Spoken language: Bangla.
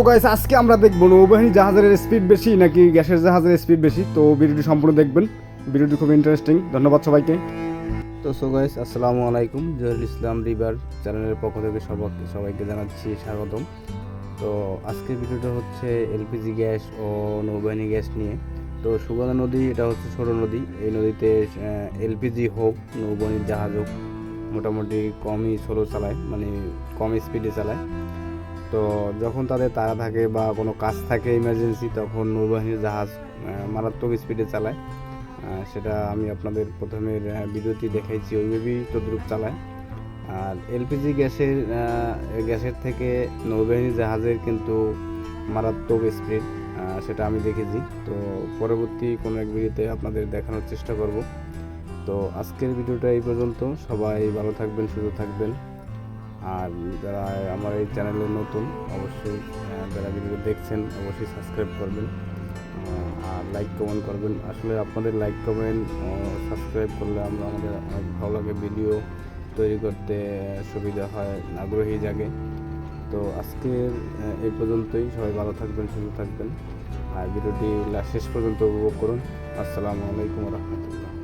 তো গাইস আজকে আমরা দেখব নৌবাহিনী জাহাজের স্পিড বেশি নাকি গ্যাসের জাহাজের স্পিড বেশি? তো ভিডিওটি সম্পূর্ণ দেখবেন। ভিডিওটি খুব ইন্টারেস্টিং ধন্যবাদ সবাইকে। তো সো গাইস আসসালামু আলাইকুম। জহুরুল ইসলাম রিভার চ্যানেলের পক্ষ থেকে সবাইকে সবাইকে জানাচ্ছি স্বাগতম। তো আজকের ভিডিওটা হচ্ছে এলপিজি গ্যাস ও নৌবাহিনী গ্যাস নিয়ে। তো সুগন্ধা নদী, এটা হচ্ছে ছোট নদী। এই নদীতে এলপিজি হোক, নৌবাহিনীর জাহাজ হোক, মোটামুটি কমই স্লো চালায় মানে কম স্পিডে চালায়। তো যখন তাদের তাড়া থাকে বা কোনো কাজ থাকে ইমার্জেন্সি তখন নৌবাহিনীর জাহাজ মারাত্মক স্পিডে চালায়। সেটা আমি আপনাদের প্রথমের ভিডিওটি দেখাইছি। ওইভাবেই তদ্রুপ চালায়। আর এলপিজি গ্যাসের গ্যাসের থেকে নৌবাহিনী জাহাজের কিন্তু মারাত্মক স্পিড সেটা আমি দেখেছি। তো পরবর্তী কোনো এক ভিডিওতে আপনাদের দেখানোর চেষ্টা করব। তো আজকের ভিডিওটা এই পর্যন্ত। সবাই ভালো থাকবেন, সুস্থ থাকবেন। আর যারা আমার এই চ্যানেলে নতুন অবশ্যই যারা ভিডিও দেখছেন অবশ্যই সাবস্ক্রাইব করবেন আর লাইক কমেন্ট করবেন। আসলে আপনাদের লাইক কমেন্ট সাবস্ক্রাইব করলে আমরা আমাদের অনেক ভালো লাগে। ভিডিও তৈরি করতে সুবিধা হয় আগ্রহী জাগে। তো আজকের আহ, এই পর্যন্তই। সবাই ভালো থাকবেন সুস্থ থাকবেন। আর ভিডিওটি শেষ পর্যন্ত উপভোগ করুন। আসসালামু আলাইকুম রহমতুল্লাহ।